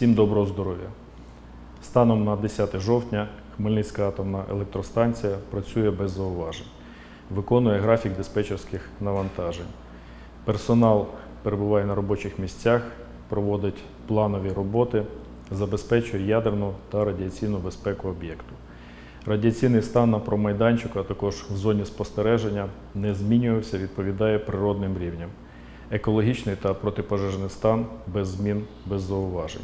Всім доброго здоров'я. Станом на 10 жовтня Хмельницька атомна електростанція працює без зауважень, виконує графік диспетчерських навантажень. Персонал перебуває на робочих місцях, проводить планові роботи, забезпечує ядерну та радіаційну безпеку об'єкту. Радіаційний стан на промайданчику, а також в зоні спостереження не змінювався, відповідає природним рівням. Екологічний та протипожежний стан без змін, без зауважень.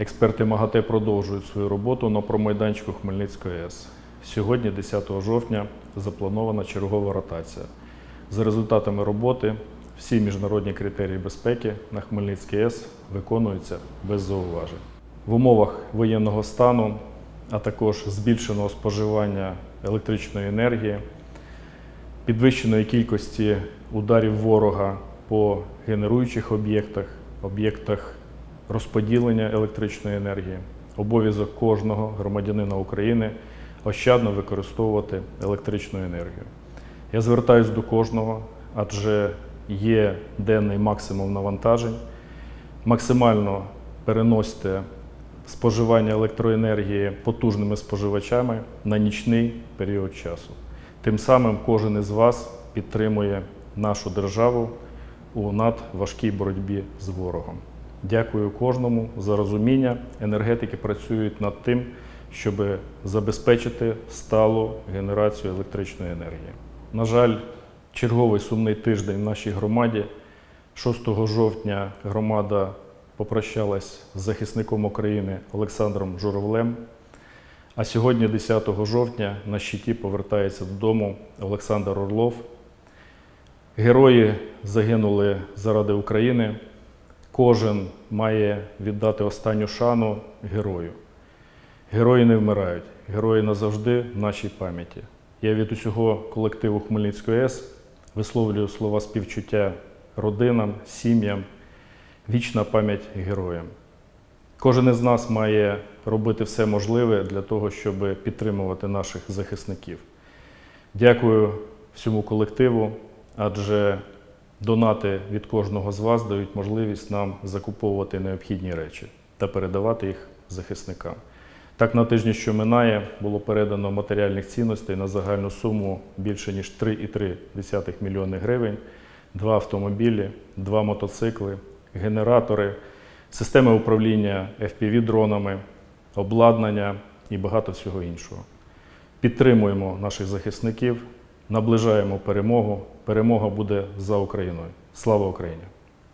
Експерти МАГАТЕ продовжують свою роботу на промайданчику Хмельницької АЕС. Сьогодні, 10 жовтня, запланована чергова ротація. За результатами роботи всі міжнародні критерії безпеки на Хмельницькій АЕС виконуються без зауважень. В умовах воєнного стану, а також збільшеного споживання електричної енергії, підвищеної кількості ударів ворога по генеруючих об'єктах, об'єктах розподілення електричної енергії, обов'язок кожного громадянина України ощадно використовувати електричну енергію. Я звертаюся до кожного, адже є денний максимум навантажень. Максимально переносьте споживання електроенергії потужними споживачами на нічний період часу. Тим самим кожен із вас підтримує нашу державу у надважкій боротьбі з ворогом. Дякую кожному за розуміння. Енергетики працюють над тим, щоб забезпечити сталу генерацію електричної енергії. На жаль, черговий сумний тиждень в нашій громаді. 6 жовтня громада попрощалась з захисником України Олександром Журавлем. А сьогодні, 10 жовтня, на щиті повертається додому Олександр Орлов. Герої загинули заради України. Кожен має віддати останню шану герою. Герої не вмирають, герої назавжди в нашій пам'яті. Я від усього колективу Хмельницької АЕС висловлюю слова співчуття родинам, сім'ям, вічна пам'ять героям. Кожен із нас має робити все можливе для того, щоб підтримувати наших захисників. Дякую всьому колективу, адже донати від кожного з вас дають можливість нам закуповувати необхідні речі та передавати їх захисникам. Так, на тижні, що минає, було передано матеріальних цінностей на загальну суму більше ніж 3,3 мільйони гривень, два автомобілі, два мотоцикли, генератори, системи управління FPV-дронами, обладнання і багато всього іншого. Підтримуємо наших захисників, наближаємо перемогу. Перемога буде за Україною. Слава Україні!